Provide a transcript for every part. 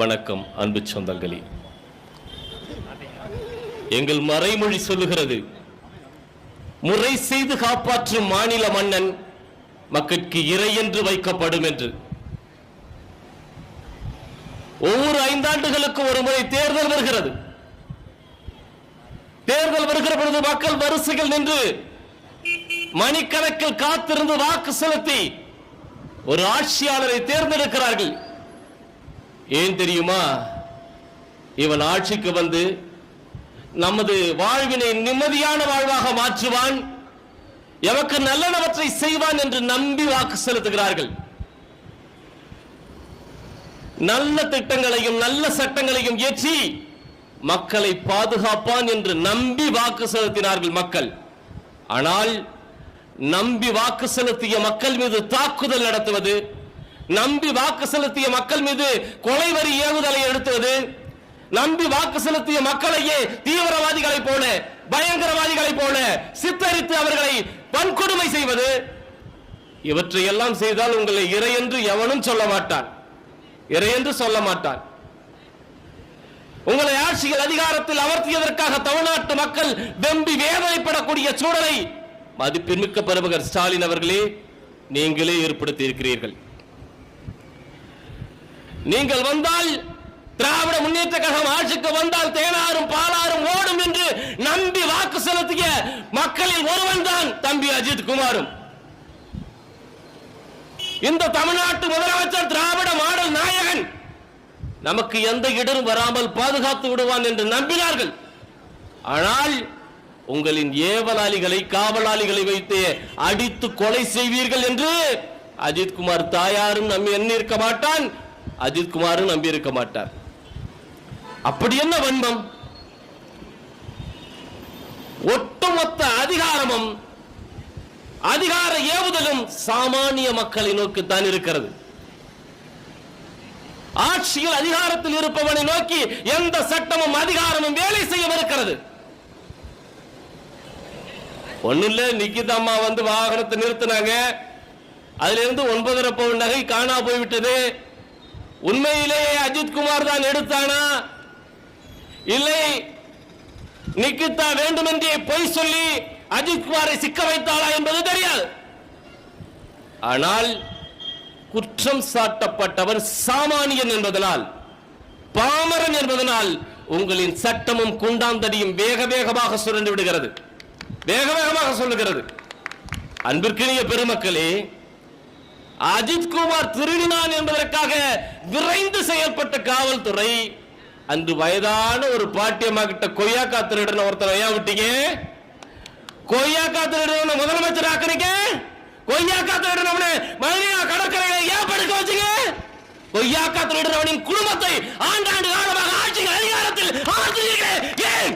வணக்கம் அன்பு சொந்தங்களே. எங்கள் மறைமொழி சொல்லுகிறது முறை செய்து காப்பாற்றும் மாநில மன்னன் மக்களுக்கு இறை என்று வைக்கப்படும் என்று. ஒவ்வொரு ஐந்தாண்டுகளுக்கு ஒரு முறை தேர்தல் வருகிறது. தேர்தல் வருகிற பொழுது மக்கள் வரிசைகள் நின்று மணிக்கணக்கில் காத்திருந்து வாக்கு செலுத்தி ஒரு ஆட்சியாளரை தேர்ந்தெடுக்கிறார்கள். ஏன் தெரியுமா? இவன் ஆட்சிக்கு வந்து நமது வாழ்வினை நிம்மதியான வாழ்வாக மாற்றுவான். எமக்கு நல்லனவற்றை செய்வான் என்று நம்பி வாக்கு செலுத்துகிறார்கள். நல்ல திட்டங்களையும் நல்ல சட்டங்களையும் ஏற்றி மக்களை பாதுகாப்பான் என்று நம்பி வாக்கு செலுத்தினார்கள் மக்கள். ஆனால் நம்பி வாக்கு செலுத்திய மக்கள் மீது தாக்குதல் நடத்துவது நம்பி வாக்கு செலுத்திய மக்கள் மீது கொலை வரி ஏவுதலை எடுத்தது நம்பி வாக்கு செலுத்திய மக்களையே தீவிரவாதிகளைப் போல பயங்கரவாதிகளைப் போல சித்தரித்து அவர்களை வன்கொடுமை செய்வது? இவற்றை எல்லாம் செய்தால் உங்களை இறை என்று எவனும் சொல்ல மாட்டான். இறை என்று சொல்ல மாட்டான். உங்களை ஆட்சியில் அதிகாரத்தில் அமர்த்தியதற்காக தமிழ்நாட்டு மக்கள் வெம்பி வேதனைப்படக்கூடிய சூழலை மதிப்பின்மிக்க பெருமகர் ஸ்டாலின் அவர்களே நீங்களே ஏற்படுத்தி இருக்கிறீர்கள். நீங்கள் வந்தால் திராவிட முன்னேற்ற கழகம் ஆட்சிக்கு வந்தால் தேனாரும் பாலாரும் ஓடும் என்று நம்பி வாக்கு செலுத்திய மக்களில் ஒருவன் தான் தம்பி அஜித் குமாரும். இந்த தமிழ்நாட்டு முதலமைச்சர் திராவிட மாடல் நாயகன் நமக்கு எந்த இடரும் வராமல் பாதுகாத்து விடுவான் என்று நம்பினார்கள். ஆனால் உங்களின் ஏவலாளிகளை காவலாளிகளை வைத்து அடித்து கொலை செய்வீர்கள் என்று அஜித்குமார் தாயாரும் நம்பி எண்ணிருக்க மாட்டான். அஜித் குமாரும் நம்பி இருக்க மாட்டார். அப்படி என்ன வன்மம்? ஒட்டுமொத்த அதிகாரமும் அதிகார ஏவுதலும் சாமானிய மக்களை நோக்கித்தான் இருக்கிறது. ஆட்சியில் அதிகாரத்தில் இருப்பவனை நோக்கி எந்த சட்டமும் அதிகாரமும் வேலை செய்ய இருக்கிறது. ஒண்ணு இல்ல நிக்கிதா அம்மா வந்து வாகனத்தை நிறுத்தினாங்க. அதுல இருந்து ஒன்பதரை பவுன் நகை காணா போய்விட்டது. உண்மையிலேயே அஜித் குமார் தான் எடுத்தானா? இல்லை நிக்கிதா வேண்டுமென்றே பொய் சொல்லி அஜித் குமாரை சிக்க வைத்தாளா என்பது தெரியாது. ஆனால் குற்றம் சாட்டப்பட்டவர் சாமானியன் என்பதனால் பாமரன் என்பதனால் உங்களின் சட்டமும் குண்டாந்தடியும் வேக வேகமாக சுரண்டு விடுகிறது. வேக வேகமாக சொல்லுகிறது. அன்பிற்கினிய பெருமக்களே அஜித் குமார் திருடினான் என்பதற்காக விரைந்து செயல்பட்ட காவல்துறை அன்று வயதான ஒரு பாட்டியம்மா கிட்ட கொய்யாக்கா திருடன ஒருத்தர் ஏன் விட்டீங்க. கொய்யாக்கா திருடன முதலமைச்சர் ஆக்குறீங்க கொய்யாக்கா திருடன் மதுரையா கடற்கரையில ஏன் படுக்க வச்சீங்க. கொய்யாக்கா திருடன் குடும்பத்தை ஆண்டாண்டு காலமாக ஆட்சி அதிகாரத்தில் அமர்த்தினீர்களே ஏன்?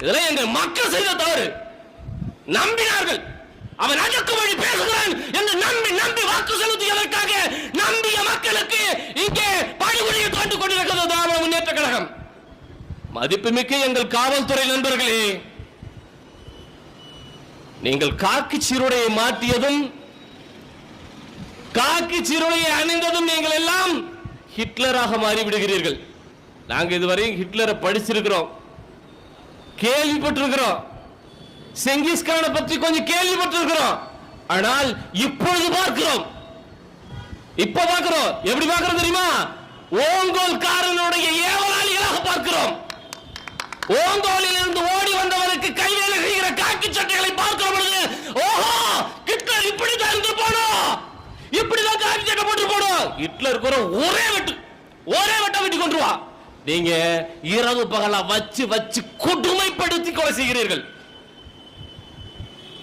இதெல்லாம் எங்கள் மக்கள் செய்த தவறு. நம்பினார்கள். அவன் அடக்குமொழி பேசுகிறான் என்று நம்பி நம்பி வாக்கு செலுத்தியதற்காக நம்பிய மக்களுக்கு இங்கே பணிபுரிய கொண்டு கொண்டிருக்கிறது திராவிட முன்னேற்ற கழகம். மதிப்புமிக்க எங்கள் காவல்துறை நண்பர்களே நீங்கள் காக்கி சீருடையை மாற்றியதும் காக்கி சீருடையை அணிந்ததும் நீங்கள் எல்லாம் ஹிட்லராக மாறிவிடுகிறீர்கள். நாங்க இதுவரையும் ஹிட்லரை படிச்சிருக்கிறோம் கேள்விப்பட்டிருக்கிறோம். செங்கிஸ்கானை பற்றி கொஞ்சம் கேள்விப்பட்டிருக்கிறோம். ஆனால் இப்பொழுது பார்க்கிறோம். இப்ப பார்க்கிறோம். எப்படி பார்க்கிறோம் தெரியுமா? ஓங்கோல்காரனுடைய ஏவலாளிகளாக பார்க்கிறோம். ஓங்கோலில் இருந்து ஓடி வந்தவனுக்கு கைவேலை செய்கிற காக்கி சட்டைகளை பார்க்கிற பொழுது ஓஹோ ஹிட்லர் இப்படிதான் இருந்து போனோம். இப்படிதான் காக்கி சட்டை போட்டு போனோம். ஹிட்லர் கூட ஒரே வெட்டு ஒரே வெட்ட வெட்டி கொண்டுருவா நீங்க இரவு பகலா வச்சு வச்சு கொடுமைப்படுத்தி கொலை செய்கிறீர்கள்.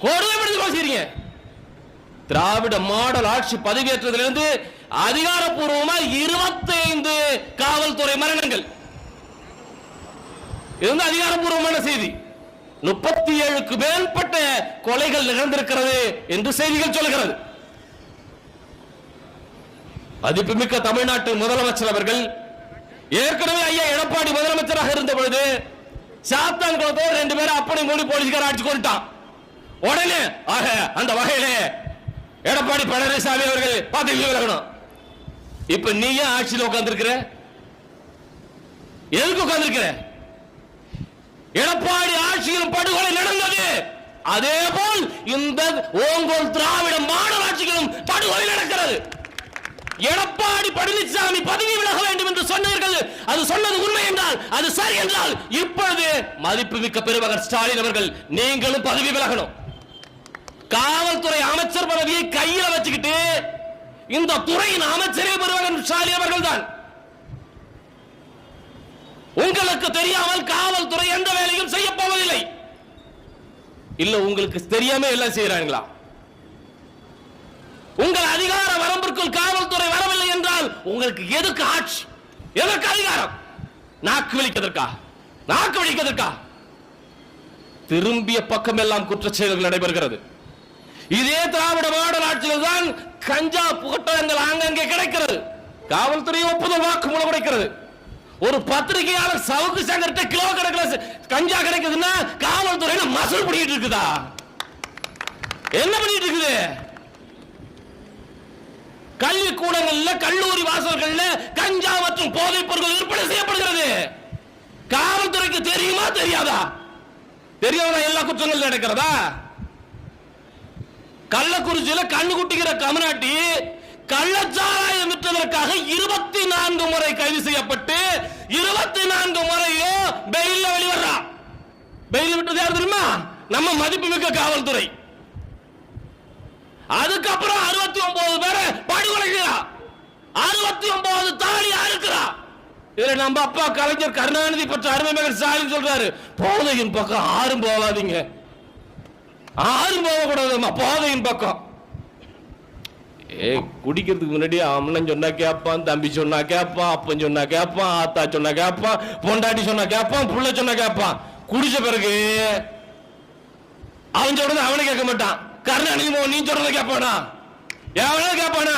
கொடுமைப்படுத்தி கொலை செய்றீங்க திராவிட மாடல் ஆட்சி பதவியேற்றதிலிருந்து அதிகாரப்பூர்வமா இருபத்தைந்து காவல்துறை மரணங்கள். இது வந்து அதிகாரப்பூர்வமான செய்தி. முப்பத்தி ஏழுக்கு மேற்பட்ட கொலைகள் நிகழ்ந்திருக்கிறது என்று செய்திகள் சொல்கிறது மதிப்புமிக்க தமிழ்நாட்டு முதலமைச்சர் அவர்கள் ஏற்கனவே ஐயா எடப்பாடி முதலமைச்சராக இருந்த பொழுது சாத்தான் குளத்தோடு ரெண்டு பேரும் அப்படி மூடி போலீஸ்கார அடிச்சு கொண்டுட்டான். உடனே ஆக அந்த வகையிலே எடப்பாடி பழனிசாமி அவர்கள் பதவி விலகணும். இப்ப நீ ஏன் ஆட்சியில் உட்கார்ந்துருக்கிற? எதுக்கு உட்கார்ந்துருக்கிற? எடப்பாடி ஆட்சியில் படுகொலை நடந்தது. அதே போல் இந்த ஓங்கோல் திராவிட மாடல் ஆட்சிகளும் படுகொலை நடக்கிறது. எடப்பாடி பழனிசாமி பதவி விலக வேண்டும் என்று சொன்னீர்கள். அது சொன்னது உண்மை என்றால் அது சரி என்றால் இப்பொழுது மதிப்புமிக்க பெருமகன் ஸ்டாலின் அவர்கள் நீங்களும் பதவி விலகணும். காவல்துறை அமைச்சர் பதவியை கையில வச்சுக்கிட்டு இந்த துறையின் அமைச்சரே பெறுவாங்க ஸ்டாலின் அவர்கள் தான். உங்களுக்கு தெரியாமல் காவல்துறை எந்த வேலையும் செய்ய போவதில்லை. இல்ல உங்களுக்கு தெரியாம எல்லாம் செய்யறாங்களா உங்கள் அதிகார வரம்பிற்குள் காவல்துறை வரவில்லை என்றால் உங்களுக்கு எதுக்கு ஆட்சி? எதற்கு அதிகாரம்? நாக்கு விழிக்கதற்கா நாக்கு விழிக்கதற்கா திரும்பிய பக்கம் எல்லாம் குற்ற செயல்கள் நடைபெறுகிறது. இதே திராவிட மாடல் ஆட்சியில் தான் கஞ்சா புகட்டங்கள் ஆங்கங்கே கிடைக்கிறது. காவல்துறை ஒப்புதல் வாக்குமூலம் கிடைக்கிறது. ஒரு பத்திரிகையாளர் சவுக்கு சங்கர்கிட்ட கிலோ கணக்கில் கஞ்சா கிடைக்குதுன்னா காவல்துறையில மசூல் பண்ணிட்டு இருக்குதா? என்ன பண்ணிட்டு இருக்குது? கல்வி கூடங்கள்ல கல்லூரி வாசல்கள்ல கஞ்சா மற்றும் போதைப் பொருட்கள் விற்பனை செய்யப்படுகிறது. காவல்துறைக்கு தெரியுமா தெரியாதா? தெரியாதா? எல்லா குற்றங்கள் நடக்கிறதா? கள்ளக்குறிச்சியில கண்ணு குட்டிக்கிற கமநாட்டி கள்ளச்சாராயம் விற்றதற்காக இருபத்தி நான்கு முறை கைது செய்யப்பட்டு இருபத்தி நான்கு முறையும் பெயில்ல வெளிவர்றா. பெயில் விட்டது யார் தெரியுமா? நம்ம மதிப்புமிக்க காவல்துறை. அதுக்கப்புறம் அறுபத்தி ஒன்பது பேரை படுகொலைக்கிறா அறுபத்தி ஒன்பது தாலி அறுக்கிறா. இதுல நம்ம அப்பா கலைஞர் கருணாநிதி பற்றி அருமை மகன் ஸ்டாலின் சொல்றாரு. போதையின் பக்கம் ஆறும் போகாதீங்க. ஆறும் போகக்கூடாதும்மா. போதையின் பக்கம். ஏ குடிக்கிறதுக்கு முன்னாடி அம்மன் சொன்னா கேட்பான் தம்பி சொன்னா கேட்பான் அப்பன் சொன்னா கேட்பான் ஆத்தா சொன்னா கேட்பான் பொண்டாட்டி சொன்னா கேட்பான் புள்ள சொன்னா கேட்பான் குடிச்ச பிறகு அவன் சொல்றது அவனை கேட்க மாட்டான். கருணாநிதி மோகன் நீ சொல்றதை கேட்பானா எவனா கேட்பானா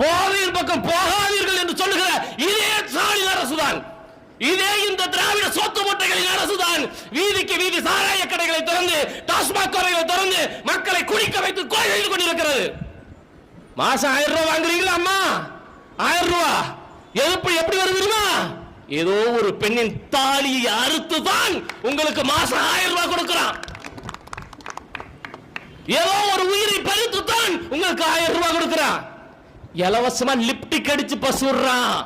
போதையின் பக்கம் போகாதீர்கள் என்று சொல்லுகிற இதே சாணி அரசுதான். இதே இந்த திராவிட சொத்து முட்டைகளின் அரசுதான். வீதிக்கு வீதி சாராய கடைகளை திறந்து டாஸ்மாக் கடைகளை திறந்து மக்களை குடிக்க வைத்து கோயில் செய்து கொண்டிருக்கிறது. மாசம் ஆயிரம் ரூபாய் வாங்குறீங்களா அம்மா? ஆயிரம் ரூபா. எதுப்பு எப்படி வருதுமா ஏதோ ஒரு பெண்ணின் தாலியை அறுத்து தான் உங்களுக்கு மாசம் ஆயிரம் ரூபாய் கொடுக்கிறான். ஏதோ ஒரு உயிரை பறித்து தான் உங்களுக்கு ஆயிரம் ரூபாய் கொடுக்கிறான். இலவசமா லிப்டிக் அடிச்சு பசுறான்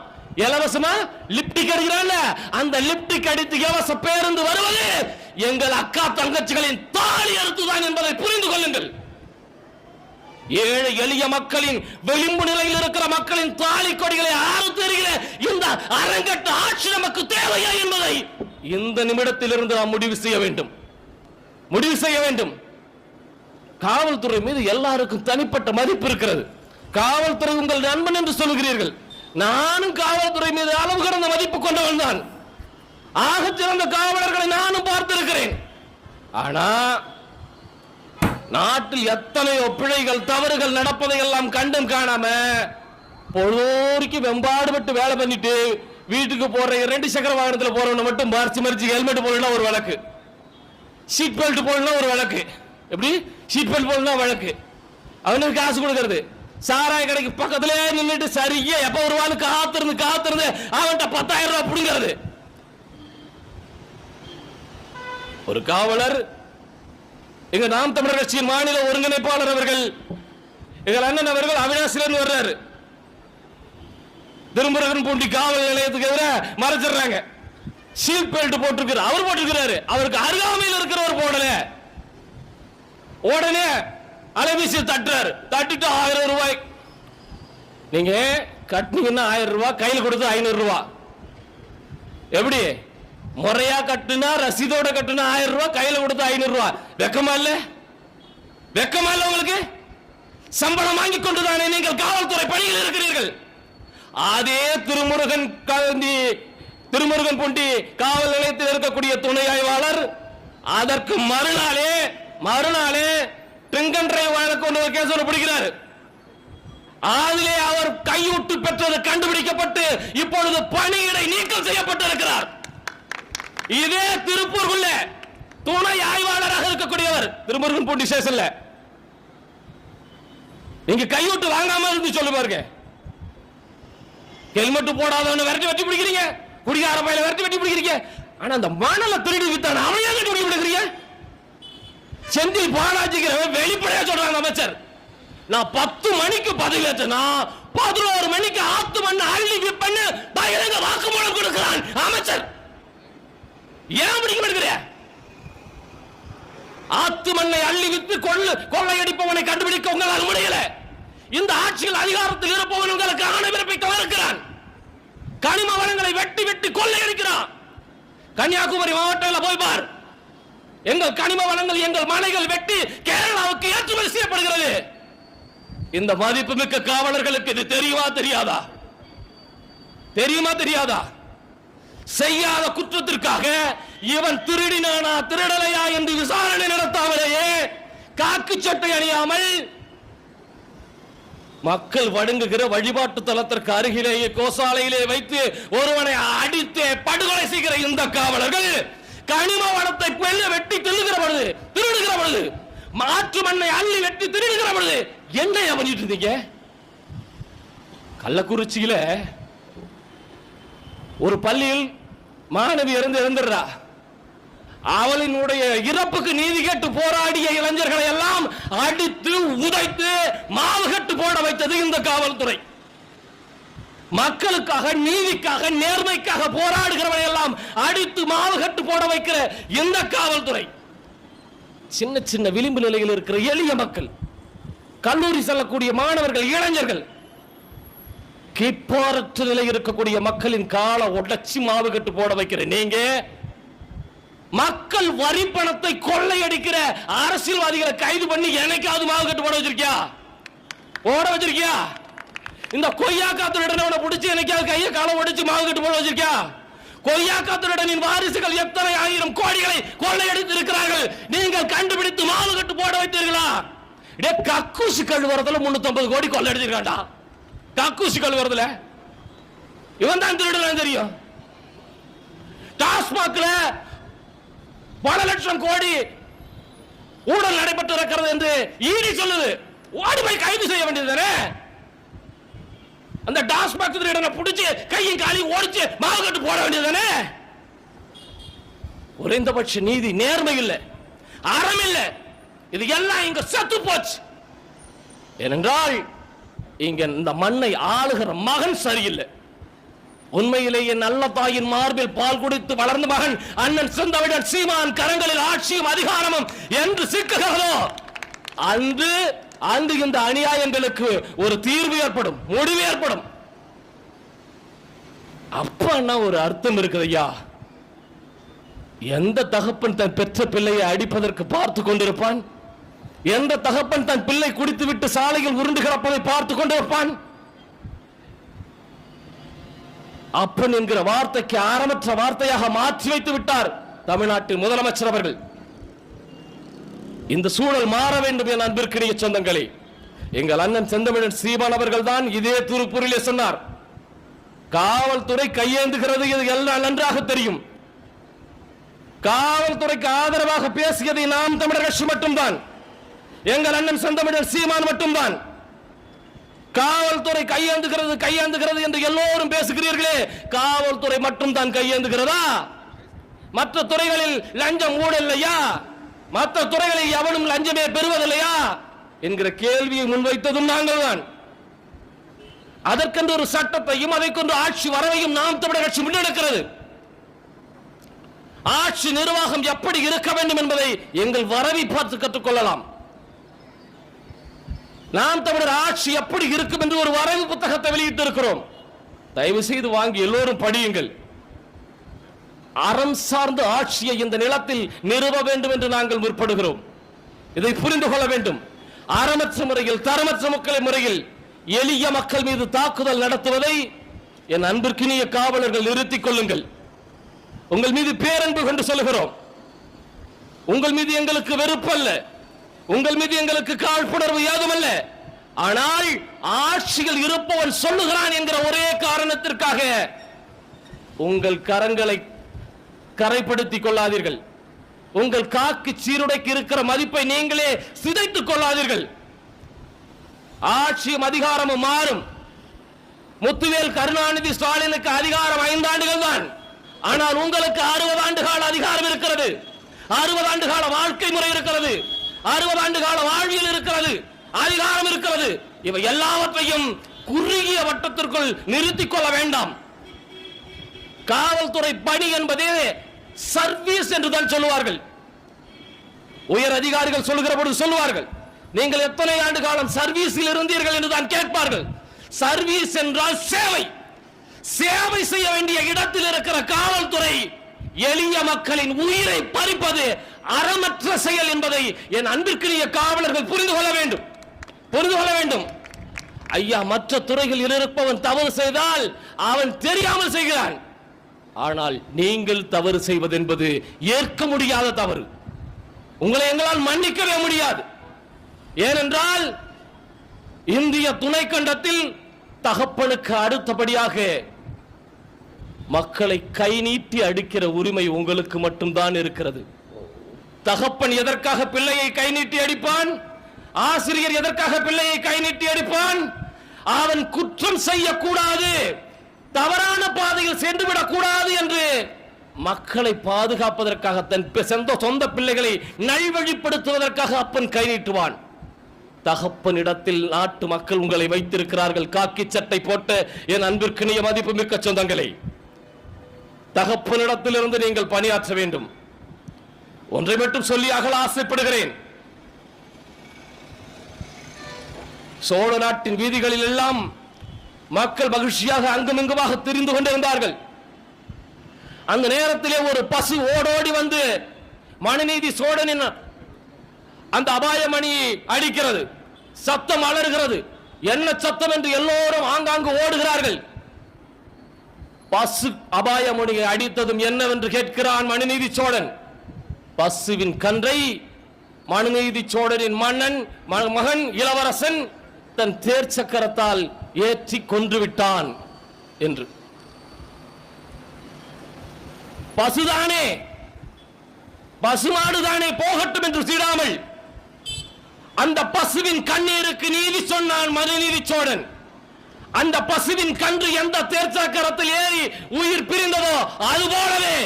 இலவசமா லிப்டிக் அடிக்கிறான்ல அந்த லிப்டிக் அடித்து இலவச பேருந்து வருவது எங்கள் அக்கா தங்கச்சிகளின் தாலி அறுத்துதான் என்பதை புரிந்து கொள்ளுங்கள். ஏழை எளிய மக்களின் விளிம்பு நிலையில் இருக்கிற மக்களின் தாலி கொடிகளை அறுத்து இந்த அரங்கட்ட ஆட்சி நமக்கு தேவையா என்பதை இந்த நிமிடத்தில் இருந்து நாம் முடிவு செய்ய வேண்டும். முடிவு செய்ய வேண்டும். காவல்துறை மீது எல்லாருக்கும் தனிப்பட்ட மதிப்பு இருக்கிறது. காவல்துறை உங்கள் நண்பன் என்று சொல்கிறீர்கள் நானும் காவல்துறை மீது அளவு கடந்த மதிப்பு கொண்டவன் தான். ஆக சிறந்த காவலர்களை நானும் பார்த்திருக்கிறேன். ஆனா நாட்டில் எத்தனையோ பிழைகள் தவறுகள் நடப்பதை எல்லாம் கண்டும் காணாம பொழுதோருக்கு வெம்பாடுபட்டு வேலை பண்ணிட்டு வீட்டுக்கு போற ரெண்டு சக்கர வாகனத்தில் போறவன மட்டும் மறைச்சு மறிச்சு ஹெல்மெட் போடலாம் ஒரு வழக்கு. சீட் பெல்ட் போடலாம் ஒரு வழக்கு. எப்படி? சீட் பெல்ட் போடலாம் வழக்கு. அவனுக்கு காசு கொடுக்கறது. சாராய கடைக்கு பக்கத்திலே நின்னுட்டு சரியா எப்ப வருவான்னு காத்திருந்து காத்திருந்து அவன்கிட்ட பத்தாயிரம் ரூபாய் புடுங்கிறது ஒரு காவலர் எங்க நாம் தமிழர் கட்சியின் மாநில ஒருங்கிணைப்பாளர் அவர்கள் எங்கள் அண்ணன் அவர்கள் அவினாசிலிருந்து வர்றாரு. திருமுருகன் பூண்டி காவல் நிலையத்துக்கு எதிராக மறைச்சிடுறாங்க. சீட் பெல்ட் போட்டிருக்கிறார். அவர் போட்டிருக்கிறாரு. அவருக்கு அருகாமையில் இருக்கிறவர் போடல. உடனே அலைபேசி தட்டுறாரு. தட்டிட்டு ஆயிரம் ரூபாய். நீங்க கட்டினீங்கன்னா ஆயிரம் ரூபாய் கையில் கொடுத்து ஐநூறு ரூபாய் எப்படி? முறையா கட்டுனா ரசீதோட கட்டுனா ஆயிரம் ரூபாய் கையில் கொடுத்து ஐநூறு ரூபாய். வெக்கமா இல்ல? வெக்கமா இல்ல உங்களுக்கு? சம்பளம் வாங்கி கொண்டுதானே நீங்கள் காவல்துறை பணியில் இருக்கிறீர்கள்? அதே திருமுருகன் கழந்தி திருமுருகன் பூண்டி காவல் நிலையத்தில் இருக்கக்கூடிய துணை ஆய்வாளர் அதற்கு மறுநாளே மறுநாளே ட்ரிங்கன் டிரைவ் வழக்கு ஒன்று ஒரு கேஸ் ஒன்று பிடிக்கிறார். அதிலே அவர் கையூட்டு பெற்றது கண்டுபிடிக்கப்பட்டு இப்பொழுது பணியிடை நீக்கம் செய்யப்பட்டிருக்கிறார். இதே திருப்பூருக்குள்ள துணை ஆய்வாளராக இருக்கக்கூடியவர் திருமுருகன் பூண்டி ஸ்டேஷன்ல. நீங்க கைவிட்டு வாங்காம இருந்து சொல்லு பாருங்க. ஹெல்மெட் போடாதவன விரட்டி வெட்டி பிடிக்கிறீங்க. குடிகார பையில விரட்டி வெட்டி பிடிக்கிறீங்க. ஆனா அந்த மணல திருடி வித்தான அவன் ஏன் கட்டி பிடிக்கிறீங்க செந்தில் பாலாஜிக்கிறவன் வெளிப்படையா சொல்றாங்க அமைச்சர். நான் பத்து மணிக்கு பதவியேற்றனா பதினோரு மணிக்கு ஆத்து மண்ணு அள்ளி விற்பன்னு பகிரங்க வாக்குமூலம் கொடுக்கிறான் அமைச்சர். ஏன் பிடிக்க மாட்டேங்கிற ஆத்து மண்ணை அள்ளி வித்து கொள்ளு கொள்ளையடிப்பவனை கண்டுபிடிக்க உங்களால் முடியல. இந்த ஆட்சியில் அதிகாரத்தில் இருப்பவன் உங்களுக்கு ஆணை பிறப்பிக்க இருக்கிறான் கனிம வளங்களை வெட்டி வெட்டி கொள்ளையடிக்கிறான். கன்னியாகுமரி மாவட்டத்தில் போய் பார். எங்கள் கனிம வளங்கள் எங்கள் மனைகள் வெட்டி கேரளாவுக்கு ஏற்றுமதி செய்யப்படுகிறது. இந்த மதிப்புமிக்க காவலர்களுக்கு இது தெரியுமா தெரியாதா? தெரியுமா தெரியாதா? செய்யாத குற்றத்திற்காக இவன் திருடினானா திருடலையா என்று விசாரணை நடத்தாமலேயே காக்கு சட்டை அணியாமல் மக்கள் வடுங்குகிற வழிபாட்டு தலத்திற்கு அருகிலேயே கோசாலையிலே வைத்து ஒருவனை அடித்து படுகொலை செய்கிற இந்த காவலர்கள் கனிம வளத்தை பெல்ல வெட்டி தெல்லுகிற பொழுது திருடுகிற பொழுது மாற்று மண்ணை அள்ளி வெட்டி திருடுகிற பொழுது என்ன பண்ணிட்டு இருந்தீங்க? கள்ளக்குறிச்சியில ஒரு பள்ளியில் மாணவி இறந்து இறந்துடுறா அவளினுடைய இறப்புக்கு நீதி கேட்டு போராடிய இளைஞர்களை எல்லாம் அடித்து உதைத்து மாவு கட்டு போட வைத்தது இந்த காவல்துறை. மக்களுக்காக நீதிக்காக நேர்மைக்காக போராடுகிறவரை எல்லாம் அடித்து மாவு கட்டு போட வைக்கிற இந்த காவல்துறை. சின்ன சின்ன விளிம்பு நிலையில் இருக்கிற எளிய மக்கள் கல்லூரி செல்லக்கூடிய மாணவர்கள் இளைஞர்கள் கிப்பாரற்ற நிலையில் இருக்கக்கூடிய மக்களின் கால உடச்சி மாவு கட்டு போட வைக்கிற நீங்க மக்கள் வரி பணத்தை கொள்ளையடிக்கிற அரசியல்வாதிகளை கைது பண்ணி என்னைக்காவது மாவு கட்டு போட வச்சிருக்கியா? போட வச்சிருக்கியா? இந்த கொய்யா காத்துடன் அவனை பிடிச்சி என்னைக்காவது கையை காலை ஒடிச்சு மாவு கட்டு போட வச்சிருக்கியா? கொய்யா திருடனின் வாரிசுகள் எத்தனை ஆயிரம் கோடிகளை கொள்ளையடித்து இருக்கிறார்கள்? நீங்கள் கண்டுபிடித்து மாவு கட்டு போட வைத்தீர்களா? டே கக்கூசி கழுவுறதுல முன்னூத்தி கோடி கொள்ளையடிச்சிருக்காண்டா கக்கூசி கழுவுறதுல இவன் தான் திருடலாம் தெரியும். டாஸ்மாக்ல பல லட்சம் கோடி ஊழல் நடைபெற்று இருக்கிறது என்று ஈடி சொல்லுது. ஓடி போய் கைது செய்ய வேண்டியது அந்த டாஸ்மாக் திருடனை பிடிச்சு கையும் காலையும் ஓடிச்சு மாவு கட்டு போட வேண்டியது குறைந்தபட்ச நீதி நேர்மை இல்லை. அறம் இல்லை. இது எல்லாம் இங்க செத்து போச்சு. ஏனென்றால் இங்க இந்த மண்ணை ஆளுகிற மகன் சரியில்லை. உண்மையிலேயே நல்ல தாயின் மார்பில் பால் குடித்து வளர்ந்த மகன் அண்ணன் சிறந்தவிடன் சீமான் கரங்களில் ஆட்சியும் அதிகாரமும் என்று சிக்குகிறதோ அன்று அன்று இந்த அநியாயங்களுக்கு ஒரு தீர்வு ஏற்படும் முடிவு ஏற்படும். அப்பன்னா ஒரு அர்த்தம் இருக்குது ஐயா. எந்த தகப்பன் தன் பெற்ற பிள்ளையை அடிப்பதற்கு பார்த்து கொண்டிருப்பான்? எந்த தகப்பன் தன் பிள்ளை குடித்து விட்டு சாலையில் உருண்டு கிடப்பதை பார்த்து கொண்டிருப்பான்? அப்பன் என்கிற வார்த்தைக்கு ஆரம்பற்ற வார்த்தையாக மாற்றி வைத்து விட்டார் தமிழ்நாட்டின் முதலமைச்சர் அவர்கள். இந்த சூழல் மாற வேண்டும் என அன்பிற்கிடைய சொந்தங்களே. எங்கள் அண்ணன் செந்தமிழன் சீமான் அவர்கள் தான் இதே திருப்பூரிலே சொன்னார். காவல்துறை கையேந்துகிறது இது எல்லாம் நன்றாக தெரியும். காவல்துறைக்கு ஆதரவாக பேசியதை நாம் தமிழர் கட்சி மட்டும்தான். எங்கள் அண்ணன் செந்தமிழன் சீமான் மட்டும்தான். காவல்துறை கையேந்துகிறது கையேந்துகிறது என்று எல்லோரும் பேசுகிறீர்களே. காவல்துறை மட்டும் தான் கையேந்துகிறதா? மற்ற துறைகளில் லஞ்சம் ஊழல் இல்லையா? மற்ற துறைகளில் எவனும் லஞ்சமே பெறுவதில்லையா? என்கிற கேள்வியை முன்வைத்ததும் நாங்கள் தான் அதற்கென்று ஒரு சட்டத்தையும் அதை கொண்டு ஆட்சி வரவையும் நாம் தமிழர் கட்சி முன்னெடுக்கிறது. ஆட்சி நிர்வாகம் எப்படி இருக்க வேண்டும் என்பதை எங்கள் வரவை பார்த்து கற்றுக்கொள்ளலாம். நாம் தமிழர் ஆட்சி எப்படி இருக்கும் என்று ஒரு வரைவு புத்தகத்தை வெளியிட்டு இருக்கிறோம் தயவு செய்து வாங்கி எல்லோரும் படியுங்கள். அறம் சார்ந்த ஆட்சியை இந்த நிலத்தில் நிறுவ வேண்டும் என்று நாங்கள் முற்படுகிறோம். இதை புரிந்து கொள்ள வேண்டும். அறமற்ற முறையில் தரமற்ற மக்களை முறையில் எளிய மக்கள் மீது தாக்குதல் நடத்துவதை என் அன்பிற்கினிய காவலர்கள் நிறுத்திக் கொள்ளுங்கள். உங்கள் மீது பேரன்பு கொண்டு சொல்லுகிறோம். உங்கள் மீது எங்களுக்கு வெறுப்பல்ல. உங்கள் மீது எங்களுக்கு காழ்ப்புணர்வு அல்ல ஆனால் ஆட்சியில் இருப்பவன் சொல்லுகிறான் என்கிற ஒரே காரணத்திற்காக உங்கள் கரங்களை கரைப்படுத்திக் கொள்ளாதீர்கள். உங்கள் காக்கு சீருடைக்கு இருக்கிற மதிப்பை நீங்களே சிதைத்துக் கொள்ளாதீர்கள். ஆட்சியும் அதிகாரமும் மாறும். முத்துவேல் கருணாநிதி ஸ்டாலினுக்கு அதிகாரம் ஐந்தாண்டுகள் தான். ஆனால் உங்களுக்கு அறுபது ஆண்டு கால அதிகாரம் இருக்கிறது. அறுபது ஆண்டு கால வாழ்க்கை முறை இருக்கிறது. அறுபது ஆண்டு கால வாழ்வியல் இருக்கிறது. அதிகாரம் இருக்கிறது. இவை எல்லாவற்றையும் குறுகிய வட்டத்திற்குள் நிறுத்திக் கொள்ள வேண்டாம். காவல்துறை பணி என்பதே சர்வீஸ் என்று தான் சொல்லுவார்கள். உயர் அதிகாரிகள் சொல்லுகிற பொழுது சொல்லுவார்கள். நீங்கள் எத்தனை ஆண்டு காலம் சர்வீஸில் இருந்தீர்கள் என்று தான் கேட்பார்கள். சர்வீஸ் என்றால் சேவை. சேவை செய்ய வேண்டிய இடத்தில் இருக்கிற காவல்துறை எளிய மக்களின் உயிரை பறிப்பது அறமற்ற செயல் என்பதை என் அன்பிற்குரிய காவலர்கள் புரிந்து கொள்ள வேண்டும். புரிந்து கொள்ள வேண்டும். ஐயா மற்ற துறைகளில் இருப்பவன் தவறு செய்தால் அவன் தெரியாமல் செய்கிறான். ஆனால் நீங்கள் தவறு செய்வது என்பது ஏற்க முடியாத தவறு. உங்களை எங்களால் மன்னிக்கவே முடியாது. ஏனென்றால் இந்திய துணைக்கண்டத்தில் தகப்பனுக்கு அடுத்தபடியாக மக்களை கை நீட்டி அடிக்கிற உரிமை உங்களுக்கு மட்டும்தான் இருக்கிறது. தகப்பன் எதற்காக பிள்ளையை கை நீட்டி அடிப்பான்? ஆசிரியர் எதற்காக பிள்ளையை கை நீட்டி அடிப்பான்? அவன் குற்றம் செய்யக்கூடாது. தவறான பாதையில் சென்று விடக்கூடாது என்று மக்களை பாதுகாப்பதற்காக தன் பி- சொந்த சொந்த பிள்ளைகளை நல்வழிப்படுத்துவதற்காக அப்பன் கை நீட்டுவான். தகப்பனிடத்தில் நாட்டு மக்கள் உங்களை வைத்திருக்கிறார்கள். காக்கி சட்டை போட்ட என் அன்பிற்கினிய மதிப்பு மிக்க சொந்தங்களை. தகப்பனிடத்திலிருந்து நீங்கள் பணியாற்ற வேண்டும். ஒன்றை மட்டும் சொல்லி அகல ஆசைப்படுகிறேன். சோழ நாட்டின் வீதிகளில் எல்லாம் மக்கள் மகிழ்ச்சியாக அங்குமிங்குமாக திரிந்து கொண்டிருந்தார்கள். அந்த நேரத்திலே ஒரு பசு ஓடோடி வந்து மனுநீதி சோழனின் அந்த அபாயமணி அடிக்கிறது. சத்தம் அலறுகிறது. என்ன சத்தம் என்று எல்லோரும் ஆங்காங்கு ஓடுகிறார்கள். பசு அபாயமணியை அடித்ததும் என்னவென்று கேட்கிறான் மனுநீதி சோழன். பசுவின் கன்றை மனுநீதி சோழனின் மன்னன் ம- மகன் இளவரசன் தன் தேர் சக்கரத்தால் ஏற்றி கொன்று விட்டான் என்று. பசுதானே பசுமாடுதானே போகட்டும் என்று சீராமல் அந்த பசுவின் கண்ணீருக்கு நீதி சொன்னான் மனுநீதி சோழன். அந்த பசுவின் கன்று எந்த தேர்ச்சக்கரத்தில் ஏறி உயிர் பிரிந்ததோ அது போலவே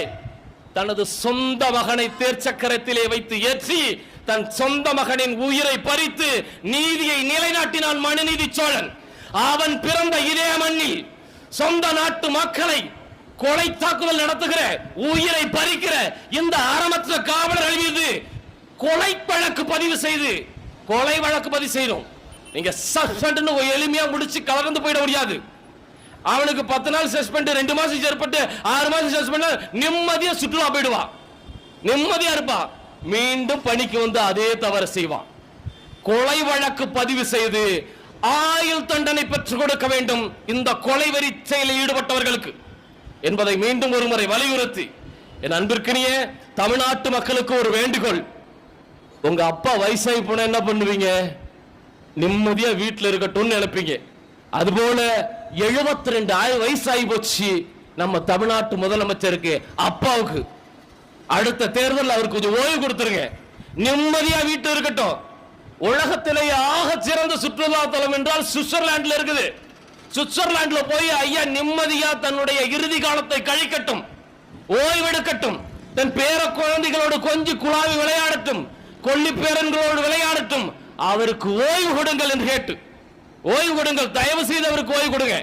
தனது சொந்த மகனை தேர்ச்சக்கரத்திலே வைத்து ஏற்றி தன் சொந்த மகனின் உயிரை பறித்து நீதியை நிலைநாட்டினான் மனுநீதி சோழன். அவன் பிறந்த இதே மண்ணில் சொந்த நாட்டு மக்களை கொலை தாக்குதல் நடத்துகிற உயிரை பறிக்கிற இந்த அறமற்ற காவலர்கள் மீது கொலை வழக்கு பதிவு செய்து கொலை வழக்கு பதிவு செய்யணும் நீங்க சஸ்பெண்ட் எளிமையா முடிச்சு கலந்து போயிட முடியாது. அவனுக்கு பத்து நாள் சஸ்பெண்ட் ரெண்டு மாசம் ஏற்பட்டு ஆறு மாசம் சஸ்பெண்ட் நிம்மதியா சுற்றுலா போயிடுவான் நிம்மதியா இருப்பான் மீண்டும் பணிக்கு வந்து அதே தவறு செய்வான் கொலை வழக்கு பதிவு செய்து ஆயுள் தண்டனை பெற்றுக் கொடுக்க வேண்டும் இந்த கொலை வரி செயலில் ஈடுபட்டவர்களுக்கு என்பதை மீண்டும் ஒரு முறை வலியுறுத்தி என் அன்பிற்கினிய தமிழ்நாட்டு மக்களுக்கு ஒரு வேண்டுகோள். உங்க அப்பா வயசாகி போனா என்ன பண்ணுவீங்க? நிம்மதியா வீட்டில் இருக்கட்டும்னு நினைப்பீங்க. அதுபோல 72 ரெண்டு வயசாகி போச்சு நம்ம தமிழ்நாட்டு முதலமைச்சருக்கு அப்பாவுக்கு. அடுத்த தேர்தலில் அவருக்கு கொஞ்சம் ஓய்வு கொடுத்துருங்க. நிம்மதியா வீட்டு இருக்கட்டும். உலகத்திலேயே ஆக சிறந்த சுற்றுலா தலம் என்றால் சுவிட்சர்லாண்டில் இருக்குது. சுவிட்சர்லாந்துல போய் ஐயா நிம்மதியா தன்னுடைய இறுதி காலத்தை கழிக்கட்டும் ஓய்வெடுக்கட்டும் தன் பேர குழந்தைகளோடு கொஞ்சி குழாவி விளையாடட்டும் கொல்லி பேரன்களோடு விளையாடட்டும் அவருக்கு ஓய்வு கொடுங்கள் என்று கேட்டு. ஓய்வு கொடுங்கள் தயவு செய்து அவருக்கு ஓய்வு கொடுங்க.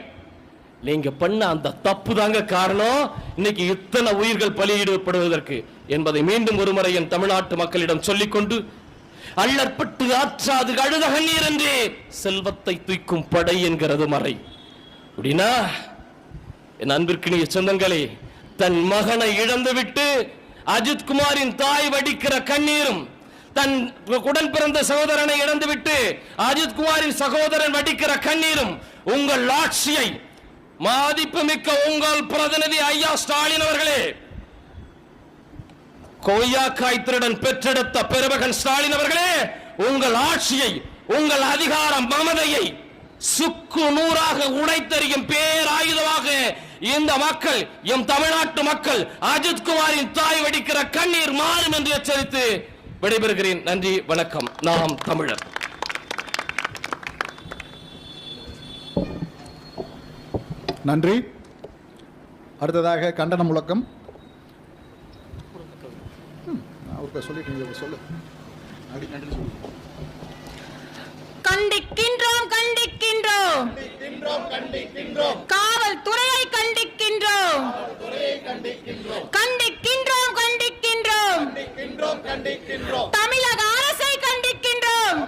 நீங்க பண்ண அந்த தப்பு தாங்க காரணம். இன்னைக்கு இத்தனை உயிர்கள் பலியிடப்படுவதற்கு என்பதை மீண்டும் ஒருமுறை என் தமிழ்நாட்டு மக்களிடம் சொல்லிக்கொண்டு அள்ளற்பட்டு ஆற்றாது கழுத கண்ணீர் என்றே செல்வத்தை தூக்கும் படை என்கிறது மறை. அப்படின்னா என் அன்பிற்கினிய சொந்தங்களே தன் மகனை இழந்துவிட்டு அஜித்குமாரின் தாய் வடிக்கிற கண்ணீரும் தன் உடன் பிறந்த சகோதரனை இழந்துவிட்டு அஜித்குமாரின் சகோதரன் வடிக்கிற கண்ணீரும் உங்கள் ஆட்சியை மதிப்புமிக்க உங்கள் பிரதிநிதி ஐயா ஸ்டாலின் அவர்களே கொய்யாக்காய் திருடன் பெற்றெடுத்த பெருமகன் ஸ்டாலின் அவர்களே உங்கள் ஆட்சியை உங்கள் அதிகாரம் மமதையை சுக்கு நூறாக உடைத்தறியும் பேராயுதமாக இந்த மக்கள் எம் தமிழ்நாட்டு மக்கள் அஜித் குமாரின் தாய் வடிக்கிற கண்ணீர் மாறும் என்று எச்சரித்து விடைபெறுகிறேன். நன்றி வணக்கம். நாம் தமிழர். நன்றி. அடுத்ததாக கண்டன முழக்கம். இப்போ சொல்லிட்டு நீங்கள் சொல்லு. அப்படி நன்றி சொல்லு. கண்டிக்கின்றோம் கண்டிக்கின்றோம். கண்டிக்கின்றோம் காவல் துறையை கண்டிக்கின்றோம். கண்டிக்கின்றோம் கண்டிக்கின்றோம். தமிழக அரசை கண்டிக்கின்றோம்.